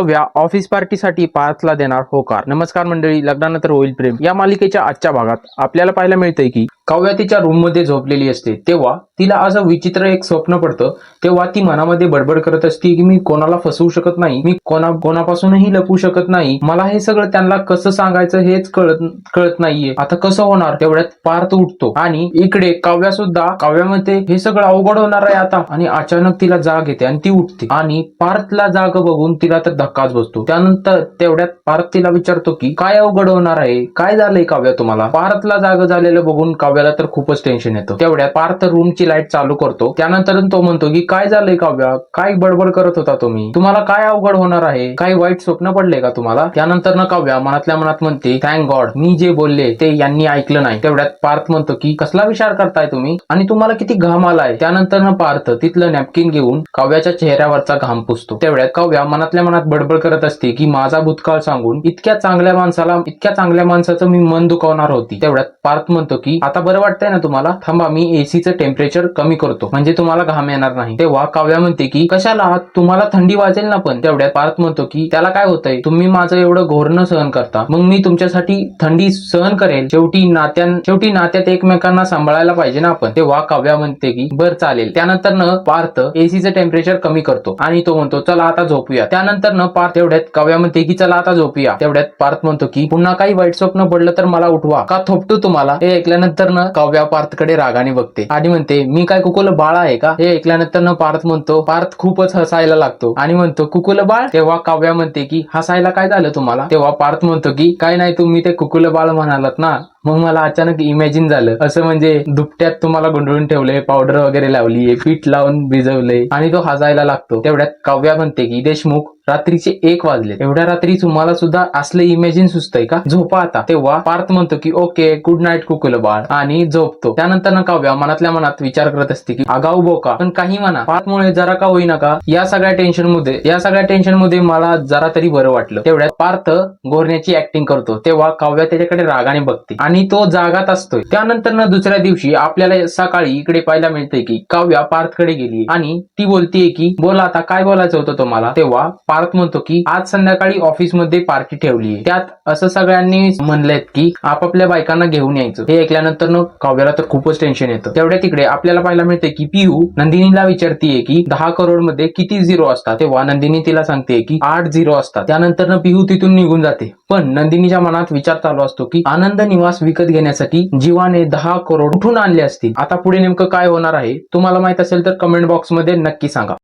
सहाव्या ऑफिस पार्टीसाठी पार्थला देणार होकार. नमस्कार मंडळी लग्नानंतर होईल प्रेम. या मालिकेच्या आजच्या भागात आपल्याला पाहायला मिळतंय की काव्या तिच्या रूममध्ये झोपलेली असते. तेव्हा तिला असं विचित्र एक स्वप्न पडतं. तेव्हा ती मनामध्ये बडबड करत असते की मी कोणाला फसवू शकत नाही? मी कोणा कोणापासूनही लपू शकत नाही. मला हे सगळं त्यांना कसं सांगायचं हेच कळत कळत नाहीये. आता कसं होणार? तेवढ्यात पार्थ उठतो. आणि इकडे काव्या सुद्धा काव्यामध्ये हे सगळं अवघड होणार आहे आता. आणि अचानक तिला जाग येते आणि ती उठते. आणि पार्थला जाग बघून तिला तर धक्काच बसतो. त्यानंतर तेवढ्यात पार्थ तिला विचारतो की काय अवघड होणार आहे? काय झालंय काव्या तुम्हाला? पार्थला जाग झालेलं बघून काव्या काव्याला तर खूपच टेन्शन येतं. तेवढ्या पार्थ रूमची लाइट चालू करतो. त्यानंतर तो म्हणतो की काय झालंय काव्या? काय बडबड करत होता तुम्ही? तुम्हाला काय अवघड होणार आहे? काही वाईट स्वप्न पडले का तुम्हाला? त्यानंतर ना काव्या मनातल्या मनात म्हणते थँक गॉड मी जे बोलले ते यांनी ऐकलं नाही. तेवढ्यात पार्थ म्हणतो की कसला विचार करताय तुम्ही? आणि तुम्हाला किती घाम आलाय? त्यानंतर ना पार्थ तिथलं नॅपकिन घेऊन काव्याच्या चेहऱ्यावरचा घाम पुसतो. तेवढ्यात काव्या मनातल्या मनात बडबड करत असते की माझा भूतकाळ सांगून इतक्या चांगल्या माणसाला इतक्या चांगल्या माणसाचं मी मन दुखावणार होती. तेवढ्यात पार्थ म्हणतो की आता बरं वाटतंय ना तुम्हाला? थांबा मी एसीचं टेम्परेचर कमी करतो. म्हणजे तुम्हाला घाम येणार नाही. तेव्हा काव्या म्हणते की कशाला? तुम्हाला थंडी वाजेल ना पण. तेवढ्यात पार्थ म्हणतो की त्याला काय होतंय? तुम्ही माझं एवढं घोरणं सहन करता. मग मी तुमच्यासाठी थंडी सहन करेल. शेवटी नात्यां शेवटी नात्यात एकमेकांना सांभाळायला पाहिजे ना आपण. तेव्हा काव्या म्हणते की बर चालेल. त्यानंतर न पार्थ एसीचं टेम्परेचर कमी करतो. आणि तो म्हणतो चला आता झोपूया त्यानंतर न पार्थ तेवढ्यात काव्या म्हणते की चला आता झोपूया. तेवढ्यात पार्थ म्हणतो की पुन्हा काही वाईट स्वप्न पडलं तर मला उठवा. का थोपटू तुम्हाला? हे ऐकल्यानंतर न काव्या पार्थकडे रागाने बघते. आणि म्हणते मी काय कुकुल बाळ आहे का? हे ऐकल्यानंतर न पार्थ म्हणतो पार्थ खूपच हसायला लागतो. आणि म्हणतो कुकुल बाळ? तेव्हा काव्या म्हणते की हसायला काय झालं तुम्हाला? तेव्हा पार्थ म्हणतो की काय नाही तुम्ही ते कुकुल बाळ म्हणालात ना मग मला अचानक इमॅजिन झालं. असं म्हणजे दुपट्यात तुम्हाला गुंडळून ठेवलंय पावडर वगैरे लावलीये पीठ लावून भिजवलंय आणि तो हसायला लागतो. तेवढ्यात काव्या म्हणते की देशमुख रात्रीचे एक वाजले. एवढ्या रात्री तुम्हाला सुद्धा असले इमॅजिन सुचतंय का? झोपा आता. तेव्हा पार्थ म्हणतो की ओके गुड नाईट कुकुल बाळ. आणि झोपतो. त्यानंतर ना काव्या मनातल्या मनात विचार करत असते की आगाऊ बोका. पण काही म्हणा. पार्थमुळे जरा का होईना का? या सगळ्या टेन्शनमध्ये या सगळ्या टेन्शनमध्ये मला जरा तरी बरं वाटलं. तेवढ्यात पार्थ गोरण्याची ऍक्टिंग करतो. तेव्हा काव्या त्याच्याकडे रागाने बघते. आणि तो जागात असतोय. त्यानंतर ना दुसऱ्या दिवशी आपल्याला सकाळी इकडे पाहायला मिळते की काव्या पार्थकडे गेली आणि ती बोलतीये की बोला आता काय बोलायचं होतं तुम्हाला? तेव्हा पार्थ म्हणतो की आज संध्याकाळी ऑफिसमध्ये पार्टी ठेवली त्यात असं सगळ्यांनी म्हणलेत की आपापल्या बायकांना घेऊन यायचं. हे ऐकल्यानंतर न काव्याला तर खूपच टेन्शन येतं. तेवढ्या तिकडे आपल्याला पाहायला मिळते की पियू नंदिनीला विचारतीये की दहा करोडमध्ये किती झिरो असतात. तेव्हा नंदिनी तिला सांगते की आठ झिरो असतात. त्यानंतर न पिहू तिथून निघून जाते. पण नंदिनीच्या मनात विचार चालू असतो की आनंद निवास विकत घेण्यासाठी जीवाने दहा करोड कुठून आणले असतील? आता पुढे नेमकं काय होणार आहे? तुम्हाला माहीत असेल तर कमेंट बॉक्समध्ये नक्की सांगा.